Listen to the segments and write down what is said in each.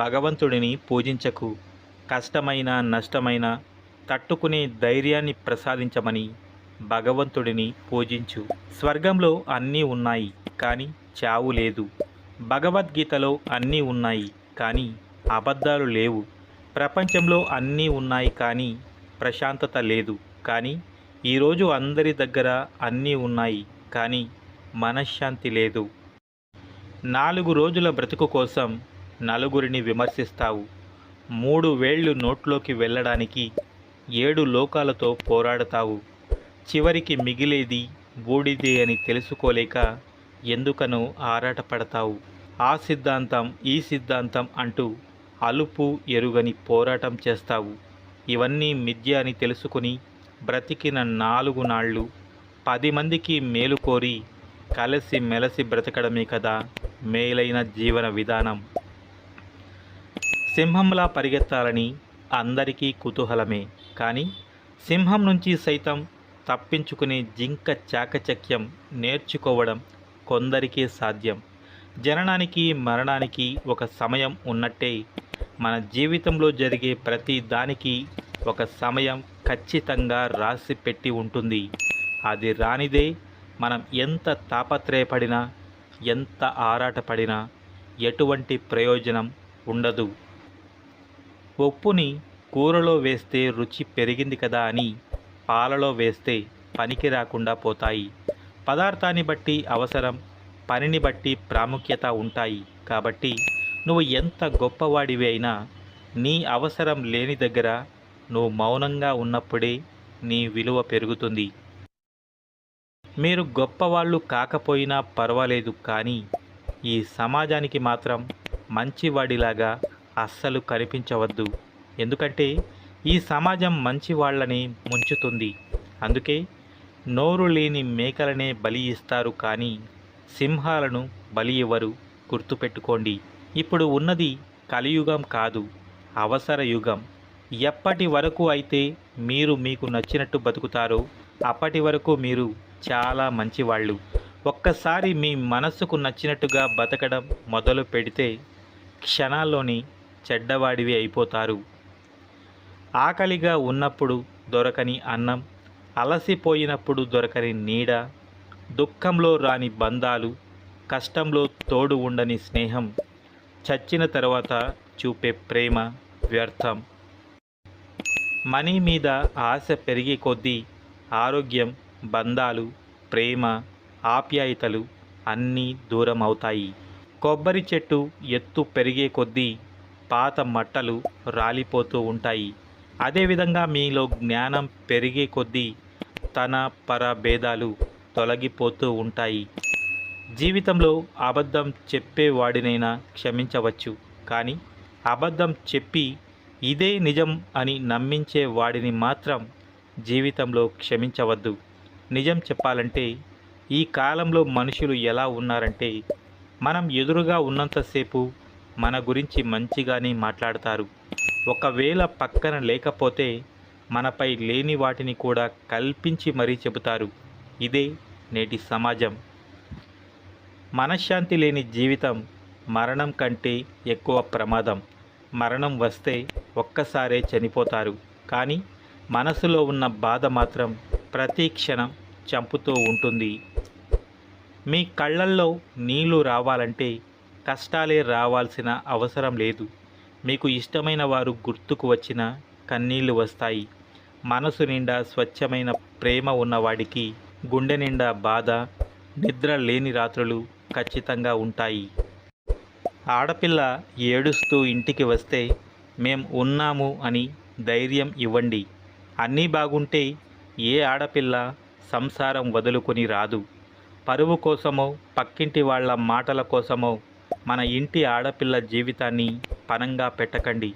భగవంతుడిని పూజించకు. కష్టమైన నష్టమైన తట్టుకునే ధైర్యాన్ని ప్రసాదించమని భగవంతుడిని పూజించు. స్వర్గంలో అన్నీ ఉన్నాయి కానీ చావు లేదు. భగవద్గీతలో అన్నీ ఉన్నాయి కానీ అబద్ధాలు లేవు. ప్రపంచంలో అన్నీ ఉన్నాయి కానీ ప్రశాంతత లేదు. కానీ ఈరోజు అందరి దగ్గర అన్నీ ఉన్నాయి కానీ మనశ్శాంతి లేదు. నాలుగు రోజుల బ్రతుకు కోసం నలుగురిని విమర్శిస్తావు. మూడు వేళ్ళు నోట్లోకి వెళ్ళడానికి ఏడు లోకాలతో పోరాడతావు. చివరికి మిగిలేది బూడిదే అని తెలుసుకోలేక ఎందుకనో ఆరాటపడతావు. ఆ సిద్ధాంతం ఈ సిద్ధాంతం అంటూ అలుపు ఎరుగని పోరాటం చేస్తావు. ఇవన్నీ మిథ్య అని తెలుసుకుని బ్రతికిన నాలుగు నాళ్ళు పది మందికి మేలు కోరి కలిసి మెలసి బ్రతకడమే కదా మేలైన జీవన విధానం. సింహంలా పరిగెత్తాలని అందరికీ కుతూహలమే. కానీ సింహం నుంచి సైతం తప్పించుకునే జింక చాకచక్యం నేర్చుకోవడం కొందరికే సాధ్యం. జననానికి మరణానికి ఒక సమయం ఉన్నట్టే మన జీవితంలో జరిగే ప్రతి దానికి ఒక సమయం ఖచ్చితంగా రాసి పెట్టి ఉంటుంది. అది రానిదే మనం ఎంత తాపత్రయపడినా ఎంత ఆరాటపడినా ఎటువంటి ప్రయోజనం ఉండదు. ఉప్పుని కూరలో వేస్తే రుచి పెరిగింది కదా అని పాలలో వేస్తే పనికి రాకుండా పోతాయి. పదార్థాన్ని బట్టి అవసరం పనిని బట్టి ప్రాముఖ్యత ఉంటాయి. కాబట్టి నువ్వు ఎంత గొప్పవాడివి అయినా నీ అవసరం లేని దగ్గర నువ్వు మౌనంగా ఉన్నప్పుడే నీ విలువ పెరుగుతుంది. మీరు గొప్పవాళ్ళు కాకపోయినా పర్వాలేదు కానీ ఈ సమాజానికి మాత్రం మంచివాడిలాగా అస్సలు కనిపించవద్దు. ఎందుకంటే ఈ సమాజం మంచి వాళ్ళని ముంచుతుంది. అందుకే నోరు లేని మేకలనే బలి ఇస్తారు కానీ సింహాలను బలి ఇవ్వరు గుర్తుపెట్టుకోండి. ఇప్పుడు ఉన్నది కలియుగం కాదు అవసర యుగం. ఎప్పటి వరకు అయితే మీరు మీకు నచ్చినట్టు బతుకుతారో అప్పటి వరకు మీరు చాలా మంచివాళ్ళు. ఒక్కసారి మీ మనస్సుకు నచ్చినట్టుగా బతకడం మొదలు పెడితే క్షణాల్లోని చెడ్డవాడివి అయిపోతారు. ఆకలిగా ఉన్నప్పుడు దొరకని అన్నం అలసిపోయినప్పుడు దొరకని నీడ దుఃఖంలో రాని బంధాలు కష్టంలో తోడు ఉండని స్నేహం చచ్చిన తర్వాత చూపే ప్రేమ వ్యర్థం. మనీ మీద ఆశ పెరిగే కొద్దీ ఆరోగ్యం బంధాలు ప్రేమ ఆప్యాయతలు అన్నీ దూరం అవుతాయి కొబ్బరి చెట్టు ఎత్తు పెరిగే కొద్దీ పాత మట్టలు రాలిపోతూ ఉంటాయి. అదేవిధంగా మీలో జ్ఞానం పెరిగే కొద్దీ తన పర భేదాలు తొలగిపోతూ ఉంటాయి. జీవితంలో అబద్ధం చెప్పేవాడినైనా క్షమించవచ్చు. కానీ అబద్ధం చెప్పి ఇదే నిజం అని నమ్మించే వాడిని మాత్రం జీవితంలో క్షమించవద్దు. నిజం చెప్పాలంటే ఈ కాలంలో మనుషులు ఎలా ఉన్నారంటే మనం ఎదురుగా ఉన్నంతసేపు మన గురించి మంచిగానే మాట్లాడతారు. ఒకవేళ పక్కన లేకపోతే మనపై లేని వాటిని కూడా కల్పించి మరీ చెబుతారు. ఇదే నేటి సమాజం. మనశ్శాంతి లేని జీవితం మరణం కంటే ఎక్కువ ప్రమాదం. మరణం వస్తే ఒక్కసారే చనిపోతారు. కానీ మనసులో ఉన్న బాధ మాత్రం ప్రతి క్షణం చంపుతూ ఉంటుంది. మీ కళ్ళల్లో నీళ్ళు రావాలంటే కష్టాలే రావాల్సిన అవసరం లేదు. మీకు ఇష్టమైన వారు గుర్తుకు వచ్చిన కన్నీళ్ళు వస్తాయి. మనసు నిండా స్వచ్ఛమైన ప్రేమ ఉన్నవాడికి గుండె నిండా బాధ నిద్ర లేని రాత్రులు ఖచ్చితంగా ఉంటాయి. ఆడపిల్ల ఏడుస్తూ ఇంటికి వస్తే మేం ఉన్నాము అని ధైర్యం ఇవ్వండి. అన్నీ బాగుంటే ఏ ఆడపిల్ల సంసారం వదులుకొని రాదు. పరువు కోసమో పక్కింటి వాళ్ళ మాటల కోసమో మన ఇంటి ఆడపిల్ల జీవితాన్ని పనంగా పెట్టకండి.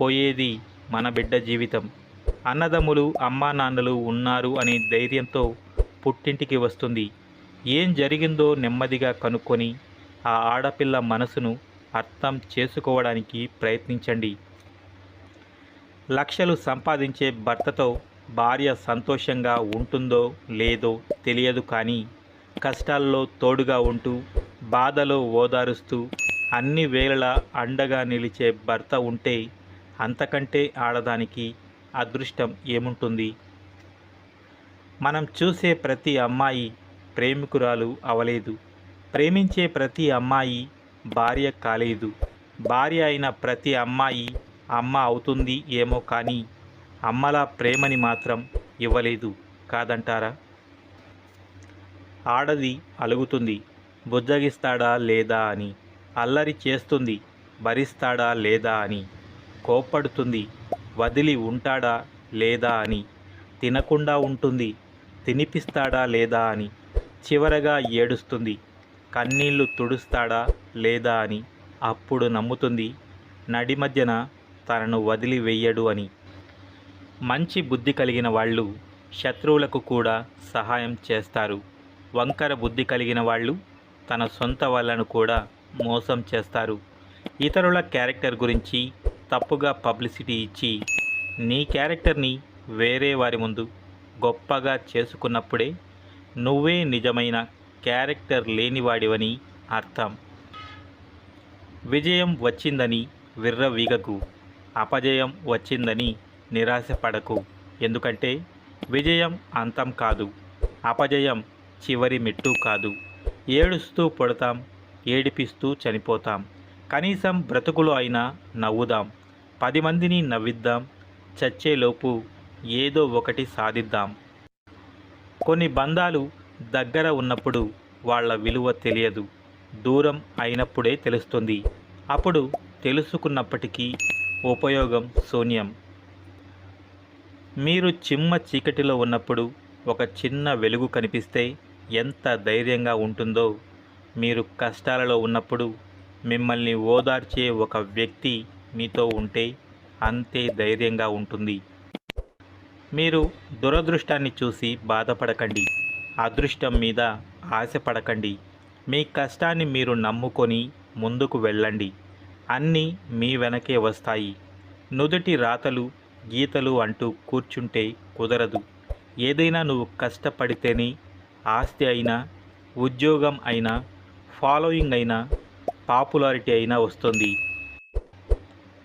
పోయేది మన బిడ్డ జీవితం. అన్నదమ్ములు అమ్మా నాన్నలు ఉన్నారు అనే ధైర్యంతో పుట్టింటికి వస్తుంది. ఏం జరిగిందో నెమ్మదిగా కనుక్కొని ఆ ఆడపిల్ల మనసును అర్థం చేసుకోవడానికి ప్రయత్నించండి. లక్షలు సంపాదించే భర్తతో భార్య సంతోషంగా ఉంటుందో లేదో తెలియదు కానీ కష్టాల్లో తోడుగా ఉంటూ బాధలో ఓదారుస్తూ అన్ని వేళలా అండగా నిలిచే భర్త ఉంటే అంతకంటే ఆడదానికి అదృష్టం ఏముంటుంది? మనం చూసే ప్రతి అమ్మాయి ప్రేమికురాలు అవలేదు. ప్రేమించే ప్రతి అమ్మాయి భార్య కాలేదు. భార్య అయిన ప్రతి అమ్మాయి అమ్మ అవుతుంది ఏమో కానీ అమ్మలా ప్రేమని మాత్రం ఇవ్వలేదు కాదంటారా? ఆడది అలుగుతుంది. బుజ్జగిస్తాడా లేదా అని. అల్లరి చేస్తుంది భరిస్తాడా లేదా అని. కోప్పడుతుంది వదిలి ఉంటాడా లేదా అని. తినకుండా ఉంటుంది తినిపిస్తాడా లేదా అని. చివరగా ఏడుస్తుంది కన్నీళ్ళు తుడుస్తాడా లేదా అని. అప్పుడు నమ్ముతుంది నడి మధ్యన తనను వదిలి వెయ్యడు అని. మంచి బుద్ధి కలిగిన వాళ్ళు శత్రువులకు కూడా సహాయం చేస్తారు. వంకర బుద్ధి కలిగిన వాళ్ళు తన సొంత వాళ్ళను కూడా మోసం చేస్తారు. ఇతరుల క్యారెక్టర్ గురించి తప్పుగా పబ్లిసిటీ ఇచ్చి నీ క్యారెక్టర్ని వేరే వారి ముందు గొప్పగా చేసుకున్నప్పుడే నువ్వే నిజమైన క్యారెక్టర్ లేనివాడివని అర్థం. విజయం వచ్చిందని విర్రవీగకు అపజయం వచ్చిందని నిరాశపడకు. ఎందుకంటే విజయం అంతం కాదు అపజయం చివరి మెట్టు కాదు. ఏడుస్తూ పడతాం ఏడిపిస్తూ చనిపోతాం. కనీసం బ్రతుకులో అయినా నవ్వుదాం. పది మందిని నవ్విద్దాం. చచ్చేలోపు ఏదో ఒకటి సాధిద్దాం. కొన్ని బంధాలు దగ్గర ఉన్నప్పుడు వాళ్ళ విలువ తెలియదు. దూరం అయినప్పుడే తెలుస్తుంది. అప్పుడు తెలుసుకున్నప్పటికీ ఉపయోగం శూన్యం. మీరు చిమ్మ చీకటిలో ఉన్నప్పుడు ఒక చిన్న వెలుగు కనిపిస్తే ఎంత ధైర్యంగా ఉంటుందో మీరు కష్టాలలో ఉన్నప్పుడు మిమ్మల్ని ఓదార్చే ఒక వ్యక్తి మీతో ఉంటే అంతే ధైర్యంగా ఉంటుంది. మీరు దురదృష్టాన్ని చూసి బాధపడకండి. అదృష్టం మీద ఆశపడకండి. మీ కష్టాన్ని మీరు నమ్ముకొని ముందుకు వెళ్ళండి. అన్నీ మీ వెనకే వస్తాయి. నుదుటి రాతలు గీతలు అంటూ కూర్చుంటే కుదరదు. ఏదైనా నువ్వు కష్టపడితేనే ఆస్తి అయినా ఉద్యోగం అయినా ఫాలోయింగ్ అయినా పాపులారిటీ అయినా వస్తుంది.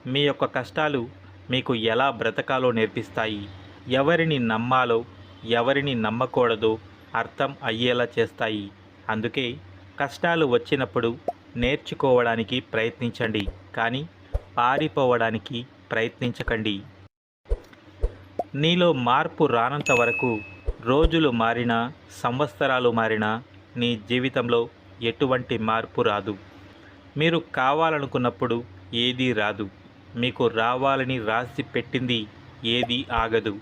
మీ యొక్క కష్టాలు మీకు ఎలా బ్రతకాలో నేర్పిస్తాయి? ఎవరిని నమ్మాలో ఎవరిని నమ్మకూడదో అర్థం అయ్యేలా చేస్తాయి. అందుకే కష్టాలు వచ్చినప్పుడు నేర్చుకోవడానికి ప్రయత్నించండి కానీ పారిపోవడానికి ప్రయత్నించకండి. నీలో మార్పు రానంత వరకు రోజులు మారినా సంవత్సరాలు మారినా నీ జీవితంలో ఎటువంటి మార్పు రాదు. మీరు కావాలనుకున్నప్పుడు ఏదీ రాదు. మీకు రావాలని రాసి పెట్టింది ఏదీ ఆగదు.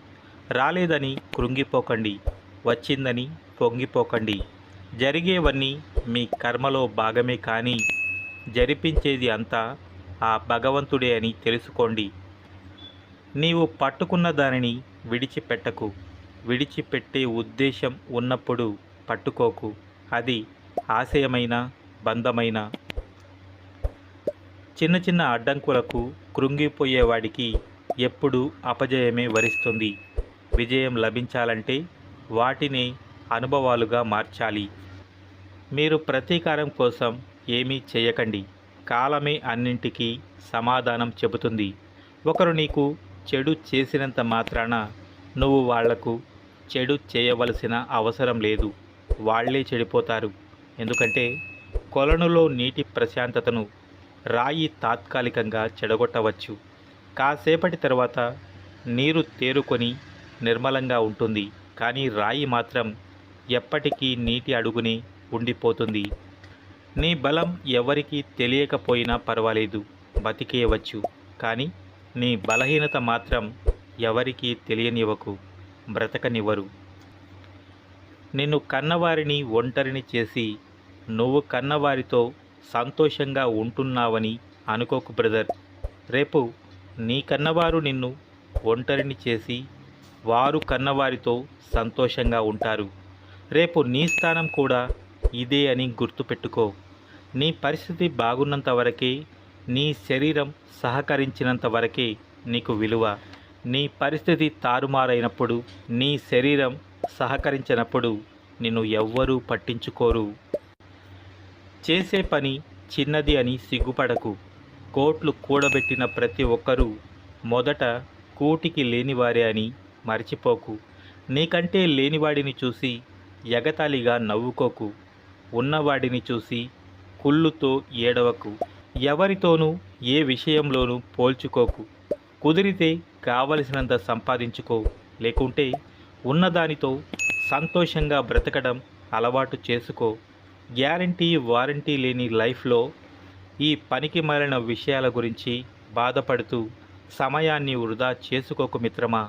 రాలేదని కృంగిపోకండి వచ్చిందని పొంగిపోకండి. జరిగేవన్నీ మీ కర్మలో భాగమే కానీ జరిపించేది అంతా ఆ భగవంతుడే అని తెలుసుకోండి. నీవు పట్టుకున్న దానిని విడిచిపెట్టకు. విడిచిపెట్టే ఉద్దేశం ఉన్నప్పుడు పట్టుకోకు. అది ఆశయమైన బంధమైన. చిన్న చిన్న అడ్డంకులకు కృంగిపోయేవాడికి ఎప్పుడు అపజయమే వరిస్తుంది. విజయం లభించాలంటే వాటిని అనుభవాలుగా మార్చాలి. మీరు ప్రతీకారం కోసం ఏమీ చేయకండి. కాలమే అన్నింటికీ సమాధానం చెబుతుంది. ఒకరు నీకు చెడు చేసినంత మాత్రాన నువ్వు వాళ్ళకు చెడు చేయవలసిన అవసరం లేదు. వాళ్ళే చెడిపోతారు. ఎందుకంటే కొలనులో నీటి ప్రశాంతతను రాయి తాత్కాలికంగా చెడగొట్టవచ్చు. కాసేపటి తర్వాత నీరు తేరుకొని నిర్మలంగా ఉంటుంది. కానీ రాయి మాత్రం ఎప్పటికీ నీటి అడుగుని ఉండిపోతుంది. నీ బలం ఎవరికీ తెలియకపోయినా పర్వాలేదు. బతికేయవచ్చు. కానీ నీ బలహీనత మాత్రం ఎవరికీ తెలియనివ్వకు. బ్రతకనివ్వరు. నిన్ను కన్నవారిని ఒంటరిని చేసి నువ్వు కన్నవారితో సంతోషంగా ఉంటున్నావని అనుకోకు బ్రదర్. రేపు నీ కన్నవారు నిన్ను ఒంటరిని చేసి వారు కన్నవారితో సంతోషంగా ఉంటారు. రేపు నీ స్థానం కూడా ఇదే అని గుర్తుపెట్టుకో. నీ పరిస్థితి బాగున్నంత వరకే నీ శరీరం సహకరించినంత వరకే నీకు విలువ. నీ పరిస్థితి తారుమారైనప్పుడు నీ శరీరం సహకరించినప్పుడు నిన్ను ఎవ్వరూ పట్టించుకోరు. చేసే పని చిన్నది అని సిగ్గుపడకు. కోట్లు కూడబెట్టిన ప్రతి ఒక్కరూ మొదట కూటికి లేనివారే అని మర్చిపోకు. నీకంటే లేనివాడిని చూసి ఎగతాళిగా నవ్వుకోకు. ఉన్నవాడిని చూసి కుళ్ళుతో ఏడవకు. ఎవరితోనూ ఏ విషయంలోనూ పోల్చుకోకు. కుదిరితే కావలసినంత సంపాదించుకో. లేకుంటే ఉన్నదానితో సంతోషంగా బ్రతకడం అలవాటు చేసుకో. గ్యారంటీ వారంటీ లేని లైఫ్లో ఈ పనికి మారిన విషయాల గురించి బాధపడుతూ సమయాన్ని వృధా చేసుకోకు మిత్రమా?